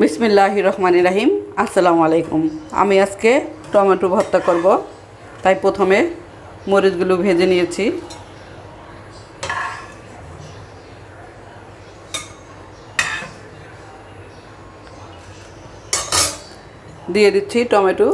বিসমিল্লাহ রহমান রাহিম। আসসালামু আলাইকুম। আমি আজকে টমেটো ভর্তা করব। তাই প্রথমে মরিচগুলো ভেজে নিয়েছি। দিয়ে দিচ্ছি টমেটো।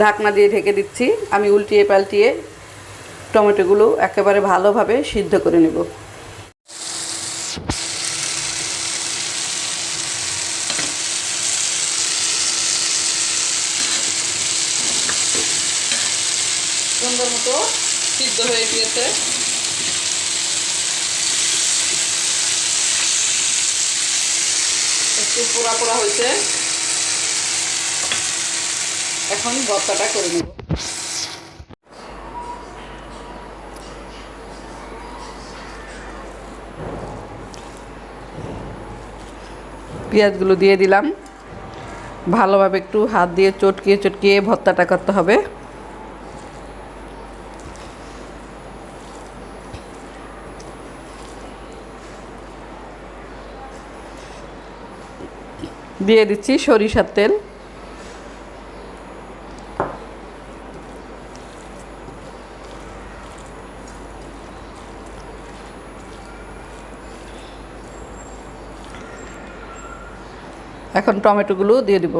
ঢাকনা দিয়ে ঢেকে দিচ্ছি। আমি উল্টিয়ে পাল্টিয়ে টমেটোগুলো একেবারে ভালোভাবে সিদ্ধ করে নেব। সুন্দর মতো সিদ্ধ হয়ে গিয়েছে। একটু পোড়া পোড়া হয়েছে। এখন ভর্তাটা করে নেব। পেঁয়াজগুলো দিয়ে দিলাম। ভালোভাবে একটু হাত দিয়ে চটকিয়ে চটকিয়ে ভর্তাটা করতে হবে। দিয়ে দিচ্ছি সরিষার তেল। এখন টমেটোগুলো দিয়ে দিব।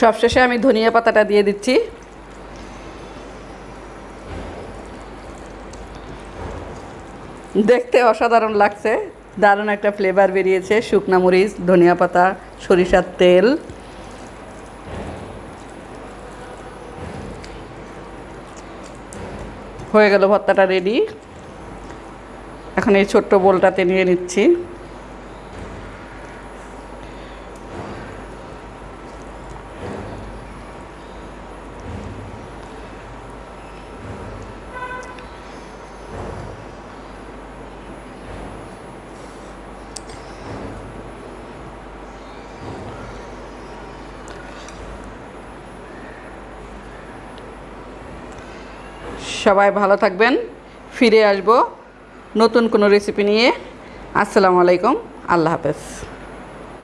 সবশেষে আমি ধনিয়া পাতাটা দিয়ে দিচ্ছি। দেখতে অসাধারণ লাগছে। দারুণ একটা ফ্লেভার বেরিয়েছে, শুকনা মরিচ, ধনিয়া পাতা, সরিষার তেল। হয়ে গেল ভর্তাটা রেডি এখন এই ছোট্ট বোলটাতে নিয়ে নিচ্ছি। সবাই ভালো থাকবেন। ফিরে আসব নতুন কোনো রেসিপি নিয়ে। আসসালামু আলাইকুম। আল্লাহ হাফেজ।